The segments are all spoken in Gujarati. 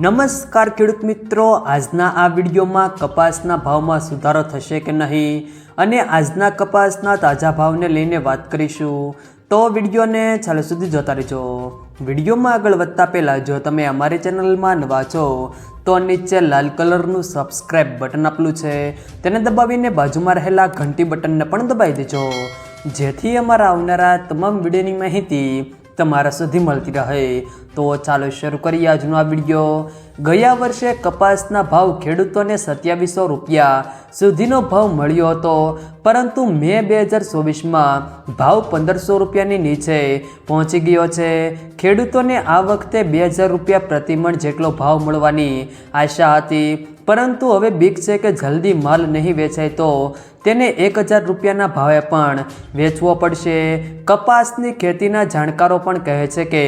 નમસ્કાર ખેડૂત મિત્રો, આજના આ વિડીયોમાં કપાસના ભાવમાં સુધારો થશે કે નહીં અને આજના કપાસના તાજા ભાવને લઈને વાત કરીશું. તો વિડીયોને છેલ્લે સુધી જોતા રહેજો. વિડીયોમાં આગળ વધતા પહેલાં, જો તમે અમારી ચેનલમાં નવા છો, તો નીચે લાલ કલરનું સબસ્ક્રાઇબ બટન આપેલું છે. તેને દબાવીને બાજુમાં રહેલા ઘંટી બટનને પણ દબાવી દેજો. જેથી અમારા આવનારા તમામ વિડીયોની માહિતી તમારા સુધી મળતી રહે. તો ચાલો શરૂ કરીએ આજનો આ વીડિયો. ગયા વર્ષે કપાસના ભાવ ખેડૂતોને સત્યાવીસો રૂપિયા સુધીનો ભાવ મળ્યો હતો. પરંતુ મે બે હજાર ચોવીસમાં ભાવ પંદરસો રૂપિયાની નીચે પહોંચી ગયો છે. ખેડૂતોને આ વખતે બે હજાર રૂપિયા પ્રતિમણ જેટલો ભાવ મળવાની આશા હતી. પરંતુ હવે બીક છે કે જલ્દી માલ નહીં વેચાય તો તેને એક હજાર રૂપિયાના ભાવે પણ વેચવો પડશે. કપાસની ખેતીના જાણકારો પણ કહે છે કે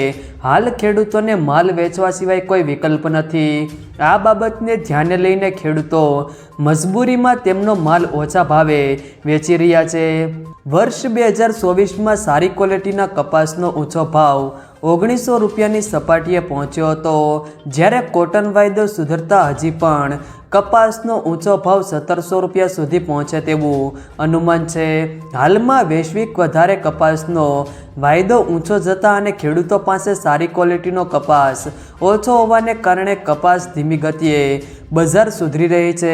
હાલ ખેડૂતોને માલ વેચવા સિવાય કોઈ વિકલ્પ નથી. આ બાબતને ધ્યાને લઈને ખેડૂતો મજબૂરીમાં તેમનો માલ ઓછા ભાવે વેચી રહ્યા છે. વર્ષ બે હજાર ચોવીસમાં સારી ક્વોલિટીના કપાસનો ઊંચો ભાવ ઓગણીસો રૂપિયાની સપાટીએ પહોંચ્યો હતો. જ્યારે કોટન વાયદો સુધરતા હજી પણ કપાસનો ઊંચો ભાવ સત્તરસો રૂપિયા સુધી પહોંચે તેવું અનુમાન છે. હાલમાં વૈશ્વિક વધારે કપાસનો વાયદો ઊંચો જતા અને ખેડૂતો પાસે સારી ક્વોલિટીનો કપાસ ઓછો હોવાને કારણે કપાસ ધીમી ગતિએ બજાર સુધરી રહી છે.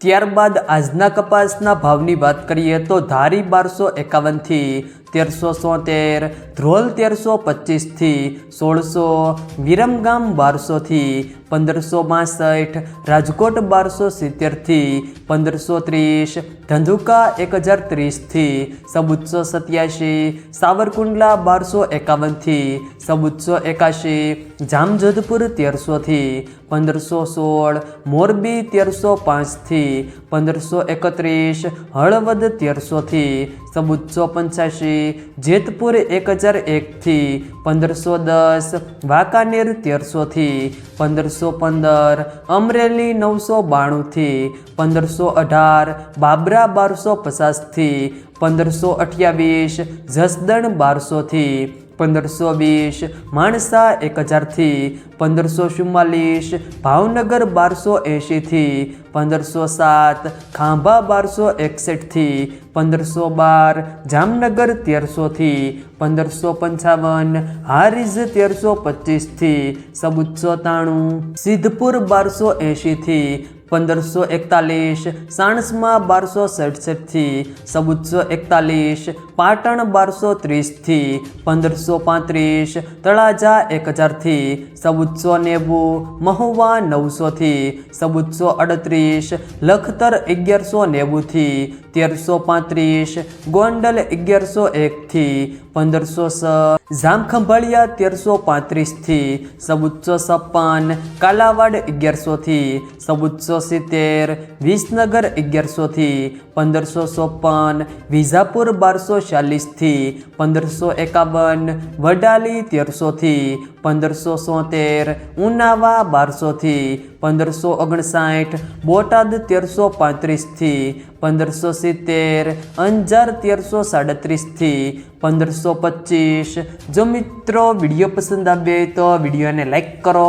ત્યારબાદ આજના કપાસના ભાવની વાત કરીએ તો ધારી બારસો એકાવનથી તેરસો સોતેર, ધ્રોલ તેરસો પચીસથી સોળસો, વિરમગામ બારસોથી પંદરસો બાસઠ, રાજકોટ બારસો સિત્તેરથી પંદરસો ત્રીસ, ધંધુકા એક હજાર ત્રીસથી સબુત્સો સત્યાસી સાવરકુંડલા બારસો એકાવનથી સબુત્સો એકાશી, જામજોધપુર તેરસોથી પંદરસો સોળ, મોરબી તેરસો પાંચથી પંદરસો એકત્રીસ, હળવદ તેરસોથી સબુત્સો પંચ્યાસી જેતપુર એક હજાર એકથી પંદરસો દસ, વાંકાનેર તેરસોથી પંદરસો પંદર, અમરેલી નવસો બાણુંથી પંદરસો અઢાર, બાબરા બારસો પચાસથી પંદરસો અઠ્યાવીસ, જસદણ બારસોથી પંદરસો વીસ, માણસા એક હજારથી પંદરસો ચુમ્માલીસ, ભાવનગર બારસો એંશીથી પંદરસો સાત, ખાંભા બારસો એકસઠથી પંદરસો બાર, જામનગર તેરસોથી પંદરસો પંચાવન, હારીજ તેરસો પચીસથી સબુત્સો ત્રાણું, સિદ્ધપુર બારસો એંશીથી પંદરસો એકતાલીસ, સાણસમાં બારસો સડસઠથી સબુત્સો એકતાલીસ, પાટણ બારસો ત્રીસથી, પંદરસો પાંત્રીસ, તળાજા એક હજારથી સબુત્સો નેવું મહુવા નવસોથી સબુત્સો અડત્રીસ લખતર અગિયારસો નેવુંથી, તેરસો પાંત્રીસ, ગોંડલ અગિયારસો એકથી, પંદરસો સ જામખંભાળિયા તેરસો પાંત્રીસથી સબુત્સો છપ્પન કાલાવાડ અગિયારસોથી સબુત્સો સિત્તેર વિસનગર અગિયારસોથી પંદરસો ચોપન વિજાપુર બારસો ચાલીસથી, પંદરસો એકાવન, વડાલી તેરસોથી, પંદરસો સોતેર, ઉનાવા બારસોથી, પંદરસો ઓગણસાઠ, બોટાદ તેરસો પાંત્રીસથી, પંદરસો સિત્તેર, અંજાર તેરસો સાડત્રીસથી, પંદરસો પચીસ. જો મિત્રો વીડિયો પસંદ આવે તો વિડીયોને લાઈક કરો.